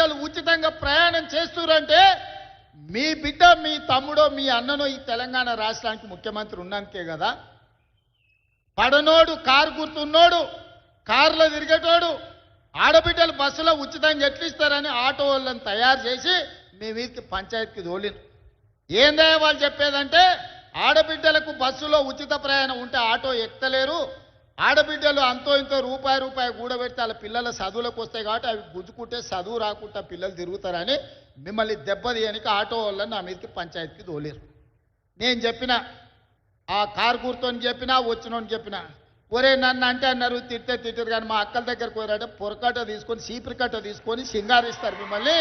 ఆడబిడ్డలు ఉచితంగా ప్రయాణం చేస్తురంటే మీ బిడ్డ మీ తమ్ముడో మీ అన్ననో ఈ తెలంగాణ రాష్ట్రానికి ముఖ్యమంత్రి ఉన్నాకే కదా. పడనోడు కారు గుర్తున్నోడు కారులో తిరిగేటోడు ఆడబిడ్డలు బస్సులో ఉచితంగా ఎట్లిస్తారని ఆటో వాళ్ళని తయారు చేసి మీ వీరికి పంచాయతీకి తోలిన. ఏందే వాళ్ళు చెప్పేదంటే ఆడబిడ్డలకు బస్సులో ఉచిత ప్రయాణం ఉంటే ఆటో ఎక్కలేరు ఆడబిడ్డలు అంతో ఇంతో రూపాయి రూపాయి కూడబెడితే వాళ్ళ పిల్లల చదువులకు వస్తాయి కాబట్టి అవి గుంజుకుంటే చదువు రాకుండా పిల్లలు తిరుగుతారని మిమ్మల్ని దెబ్బతీయనికి ఆటో వాళ్ళని నా మీదకి పంచాయతీకి తోలేరు. నేను చెప్పిన ఆ కారు గుర్తోని చెప్పినా వచ్చినోని చెప్పిన ఒరే నన్ను అంటే అన్నారు తిట్టే తిట్టారు కానీ మా అక్కల దగ్గరకు పోయారంటే పొరకట్ట తీసుకొని సీపిరికట్ట తీసుకొని సింగారిస్తారు మిమ్మల్ని.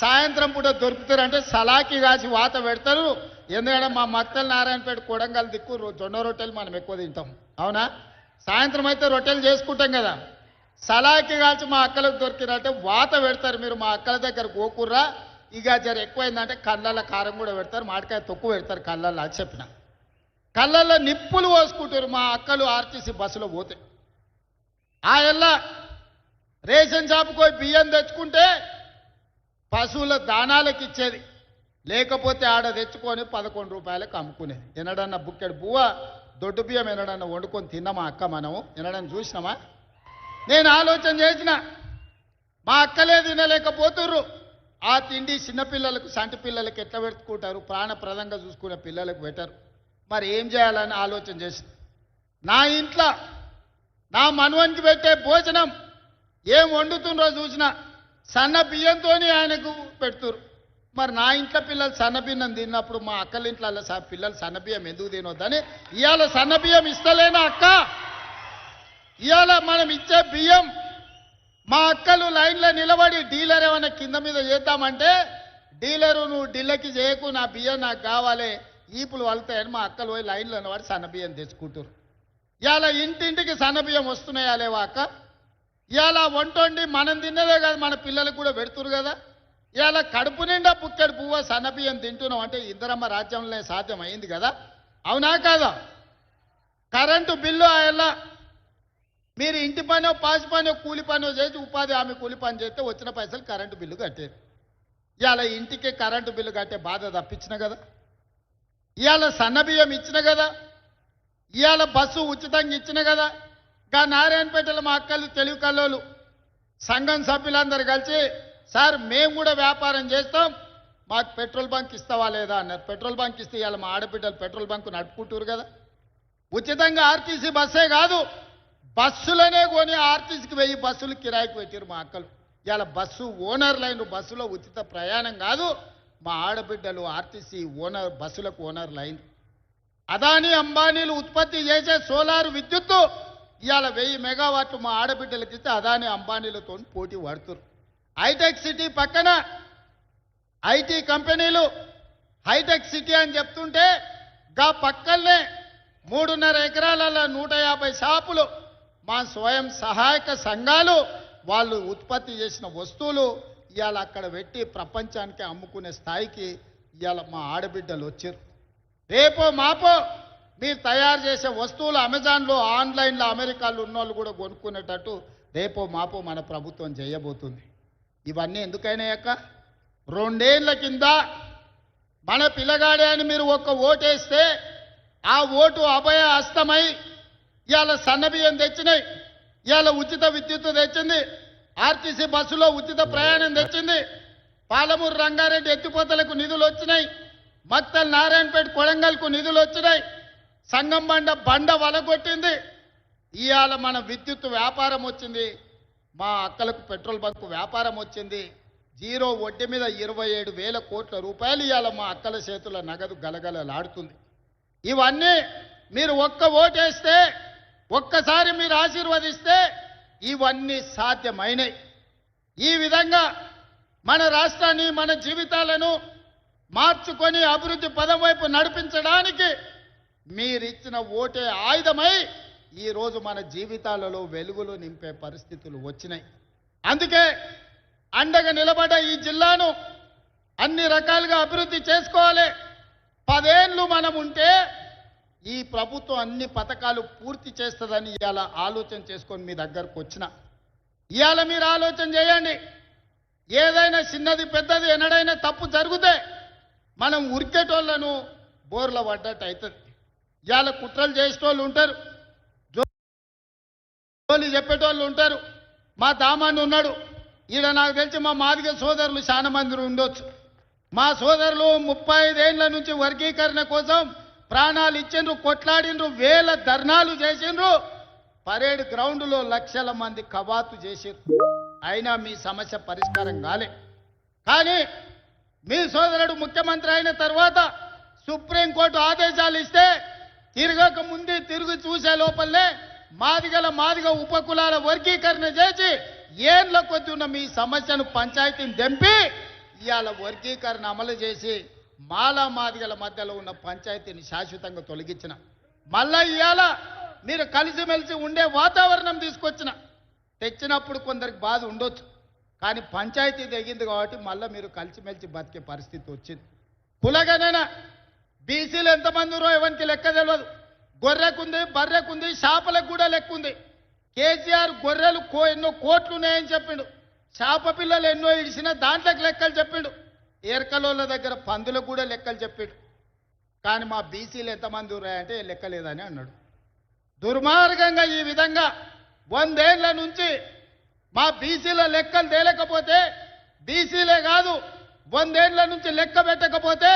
సాయంత్రం పూట దొరుకుతారంటే సలాకి కాసి వాత పెడతారు ఎందుకంటే మా మక్తల్ నారాయణపేట కొడంగల్ దిక్కు జొన్న రొట్టెలు మనం ఎక్కువ తింటాం. అవునా? సాయంత్రం అయితే రొట్టెలు చేసుకుంటాం కదా. సలాకి కాల్చి మా అక్కలకు దొరికినట్టే వాత పెడతారు మీరు మా అక్కల దగ్గర గోకుర్రా ఇక జర ఎక్కువైందంటే కళ్ళల్లో కారం కూడా పెడతారు మామిడికాయ తొక్కు పెడతారు కళ్ళల్లో అది చెప్పిన. కళ్ళల్లో నిప్పులు పోసుకుంటారు మా అక్కలు ఆర్టీసీ బస్సులో పోతే. ఆ ఎల్లా రేషన్ షాపుకి పోయి బియ్యం తెచ్చుకుంటే పశువుల దానాలకు ఇచ్చేది. లేకపోతే ఆడ తెచ్చుకొని పదకొండు రూపాయలకు అమ్ముకునేది ఎనడన్నా బుక్కెడు బువ్వ దొడ్డు బియ్యం ఎనడన్నా వండుకొని తిన్నామా అక్క మనము? ఎనడన్నా చూసినామా? నేను ఆలోచన చేసిన. మా అక్కలే తినలేకపోతుర్రు. ఆ తిండి చిన్నపిల్లలకు సంటి పిల్లలకు ఎట్లా పెట్టుకుంటారు? ప్రాణప్రదంగా చూసుకునే పిల్లలకు పెట్టరు. మరి ఏం చేయాలని ఆలోచన చేసి నా ఇంట్లో నా మనవనికి పెట్టే భోజనం ఏం వండుతుండ్రో చూసిన. సన్న బియ్యంతోనే ఆయనకు పెడుతురు మరి నా ఇంట్లో పిల్లలు సన్నబియ్యం తిన్నప్పుడు మా అక్కల ఇంట్లో స- పిల్లలు సన్న బియ్యం ఎందుకు తినొద్దని ఇవాళ సన్న బియ్యం ఇస్తలేనా అక్క? ఇవాళ మనం ఇచ్చే బియ్యం మా అక్కలు లైన్లో నిలబడి డీలర్ ఏమైనా కింద మీద చేద్దామంటే డీలరు నువ్వు ఢిల్లీకి చేయకు నా బియ్యం నాకు కావాలి ఈపులు వలుతాయని మా అక్కలు పోయి లైన్లో నిలబడి సన్న బియ్యం తెచ్చుకుంటారు ఇవాళ ఇంటింటికి సన్న బియ్యం వస్తున్నాయా లేవా అక్క? ఇవాళ వంట వండి మనం తిన్నదే కదా మన పిల్లలకు కూడా పెడుతురు కదా? ఇవాళ కడుపు నిండా పుక్కడు పువ్వ సన్నబియ్యం తింటున్నాం అంటే ఇద్దరమ్మ రాజ్యంలోనే సాధ్యం అయింది కదా? అవునా కాదా? కరెంటు బిల్లు ఆయన మీరు ఇంటి పనో పాసి పనో కూలి పనో చేసి ఉపాధి హామీ కూలి పని చేస్తే వచ్చిన పైసలు కరెంటు బిల్లు కట్టారు. ఇవాళ ఇంటికి కరెంటు బిల్లు కట్టే బాధ తప్పించిన కదా? ఇవాళ సన్నబియ్యం ఇచ్చిన కదా? ఇవాళ బస్సు ఉచితంగా ఇచ్చిన కదా? గా నారాయణపేటలో మా అక్కలు తెలివి కల్లోలు సంఘం సభ్యులందరూ కలిసి సార్ మేము కూడా వ్యాపారం చేస్తాం. మాకు పెట్రోల్ బంక్ ఇస్తావా లేదా అన్నారు. పెట్రోల్ బంక్ ఇస్తే ఇవాళ మా ఆడబిడ్డలు పెట్రోల్ బంక్ నడుపుకుంటారు కదా. ఉచితంగా ఆర్టీసీ బస్సే కాదు బస్సులనే కొని ఆర్టీసీకి వెయ్యి బస్సులు కిరాయికి పెట్టారు మా అక్కలు. ఇవాళ బస్సు ఓనర్లైన బస్సులో ఉచిత ప్రయాణం కాదు మా ఆడబిడ్డలు ఆర్టీసీ ఓనర్ బస్సులకు ఓనర్ లైన్. అదాని అంబానీలు ఉత్పత్తి చేసే సోలార్ విద్యుత్తు ఇవాళ వెయ్యి మెగావాట్లు మా ఆడబిడ్డలకి ఇస్తే అదాని అంబానీలతో పోటీ పడుతురు హైటెక్ సిటీ పక్కన ఐటీ కంపెనీలు హైటెక్ సిటీ అని చెప్తుంటే గా పక్కనే మూడున్నర ఎకరాలలో నూట యాభై షాపులు మా స్వయం సహాయక సంఘాలు వాళ్ళు ఉత్పత్తి చేసిన వస్తువులు ఇవాళ అక్కడ పెట్టి ప్రపంచానికి అమ్ముకునే స్థాయికి ఇవాళ మా ఆడబిడ్డలు వచ్చారు. రేపో మాపో మీరు తయారు చేసే వస్తువులు అమెజాన్లో ఆన్లైన్లో అమెరికాలో ఉన్నోళ్ళు కూడా కొనుక్కునేటట్టు రేపో మాపో మన ప్రభుత్వం చేయబోతుంది. ఇవన్నీ ఎందుకైనా అక్క రెండేళ్ళ కింద మన పిల్లగాడే అని మీరు ఒక్క ఓటేస్తే ఆ ఓటు అభయ హస్తమై ఇవాళ సన్నబియ్యం తెచ్చినాయి ఇవాళ ఉచిత విద్యుత్తు తెచ్చింది ఆర్టీసీ బస్సులో ఉచిత ప్రయాణం తెచ్చింది పాలమూరు రంగారెడ్డి ఎత్తిపోతలకు నిధులు వచ్చినాయి మత్తల్ నారాయణపేట కొడంగల్కు నిధులు వచ్చినాయి సంగం బండ బండ వలగొట్టింది ఇవాళ మన విద్యుత్ వ్యాపారం వచ్చింది. మా అక్కలకు పెట్రోల్ బంక్ వ్యాపారం వచ్చింది. జీరో వడ్డీ మీద ఇరవై ఏడు వేల కోట్ల రూపాయలు ఇవాళ మా అక్కల చేతుల నగదు గలగలలాడుతుంది. ఇవన్నీ మీరు ఒక్క ఓటేస్తే ఒక్కసారి మీరు ఆశీర్వదిస్తే ఇవన్నీ సాధ్యమైనవి ఈ విధంగా మన రాష్ట్రాన్ని మన జీవితాలను మార్చుకొని అభివృద్ధి పదం వైపు నడిపించడానికి మీరిచ్చిన ఓటే ఆయుధమై ఈరోజు మన జీవితాలలో వెలుగులు నింపే పరిస్థితులు వచ్చినాయి. అందుకే అండగా నిలబడ్డ ఈ జిల్లాను అన్ని రకాలుగా అభివృద్ధి చేసుకోవాలి. పదేళ్ళు మనం ఉంటే ఈ ప్రభుత్వం అన్ని పథకాలు పూర్తి చేస్తుందని ఇవాళ ఆలోచన చేసుకొని మీ దగ్గరకు వచ్చిన. ఇవాళ మీరు ఆలోచన చేయండి. ఏదైనా చిన్నది పెద్దది ఎన్నడైనా తప్పు జరిగితే మనం ఉరికేటోళ్ళను బోర్ల పడ్డట్టు అవుతుంది ఇవాళ కుట్రలు చేసేటోళ్ళు ఉంటారు. జోలి చెప్పేటోళ్ళు ఉంటారు. మా దామాన్ని ఉన్నాడు. ఈడ నాకు తెలిసి మా మాదిగ సోదరులు చాలా మంది ఉండొచ్చు. మా సోదరులు ముప్పై ఐదేళ్ళ నుంచి వర్గీకరణ కోసం ప్రాణాలు ఇచ్చిండ్రు కొట్లాడిండ్రు వేల ధర్నాలు చేసిండ్రు. పరేడ్ గ్రౌండ్లో లక్షల మంది కవాతు చేసిండ్రు. అయినా మీ సమస్య పరిష్కారం కాలే. కానీ మీ సోదరుడు ముఖ్యమంత్రి అయిన తర్వాత సుప్రీంకోర్టు ఆదేశాలు ఇస్తే తిరగక ముందే తిరిగి చూసే లోపలనే మాదిగల మాదిగ ఉపకులాల వర్గీకరణ చేసి ఏండ్ల కొద్ది ఉన్న మీ సమస్యను పంచాయతీని దింపి ఇవాళ వర్గీకరణ అమలు చేసి మాలా మాదిగల మధ్యలో ఉన్న పంచాయతీని శాశ్వతంగా తొలగించిన. మళ్ళా ఇవాళ మీరు కలిసిమెలిసి ఉండే వాతావరణం తీసుకొచ్చిన. తెచ్చినప్పుడు కొందరికి బాధ ఉండొచ్చు. కానీ పంచాయతీ తెగింది కాబట్టి మళ్ళీ మీరు కలిసిమెలిసి బతికే పరిస్థితి వచ్చింది. కులగనైనా బీసీలు ఎంతమంది ఉన్నారో ఎవరికి లెక్క తెలియదు గొర్రెకుంది బర్రెకుంది చేపలకు కూడా లెక్క ఉంది కేసీఆర్ గొర్రెలు కో ఎన్నో కోట్లు ఉన్నాయని చెప్పిండు. చేప పిల్లలు ఎన్నో ఇడిచిన దాంట్లోకి లెక్కలు చెప్పిండు. ఏర్కలోళ్ళ దగ్గర పందులకు కూడా లెక్కలు చెప్పిండు. కానీ మా బీసీలు ఎంతమంది ఉన్నాయంటే లెక్కలేదని అన్నాడు. దుర్మార్గంగా ఈ విధంగా వందేళ్ళ నుంచి మా బీసీల లెక్కలు తేలేకపోతే బీసీలే కాదు వందేళ్ళ నుంచి లెక్క పెట్టకపోతే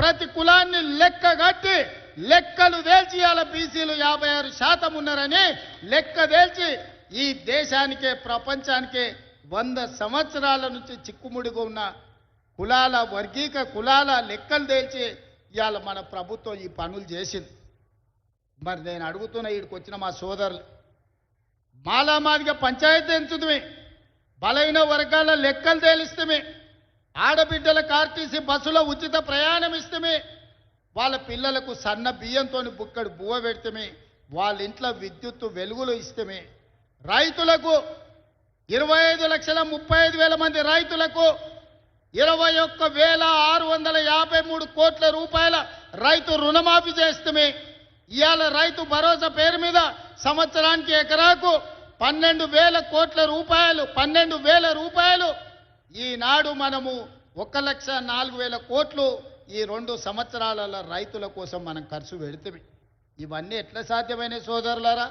ప్రతి కులాన్ని లెక్క కట్టి లెక్కలు తేల్చి ఇవాళ బీసీలు యాభై ఆరు శాతం ఉన్నారని లెక్క తేల్చి ఈ దేశానికే ప్రపంచానికే వంద సంవత్సరాల నుంచి చిక్కుముడిగా ఉన్న కులాల వర్గీక కులాల లెక్కలు తేల్చి ఇవాళ మన ప్రభుత్వం ఈ పనులు చేసింది. మరి నేను అడుగుతున్న వీడికి వచ్చిన మా సోదరులు మాలామాదిగా పంచాయతీ ఎంచుతుంది బలైన వర్గాల లెక్కలు తేలిస్తమే ఆడబిడ్డలకు ఆర్టీసీ బస్సులో ఉచిత ప్రయాణం ఇస్తమే వాళ్ళ పిల్లలకు సన్న బియ్యంతో బుక్కడు బువ్వ పెడితేమే వాళ్ళ ఇంట్లో విద్యుత్తు వెలుగులు ఇస్తమే. రైతులకు ఇరవై ఐదు లక్షల ముప్పై ఐదు వేల మంది రైతులకు ఇరవై ఒక్క వేల ఆరు వందల యాభై మూడు కోట్ల రూపాయల రైతు రుణమాఫీ చేస్తమే. ఇవాళ రైతు భరోసా పేరు మీద సంవత్సరానికి ఎకరాకు పన్నెండు వేల కోట్ల రూపాయలు పన్నెండు వేల రూపాయలు. ఈనాడు మనము ఒక లక్ష నాలుగు వేల కోట్లు ఈ రెండు సంవత్సరాలలో రైతుల కోసం మనం ఖర్చు పెడితే ఇవన్నీ ఎట్లా సాధ్యమైన సోదరులారా?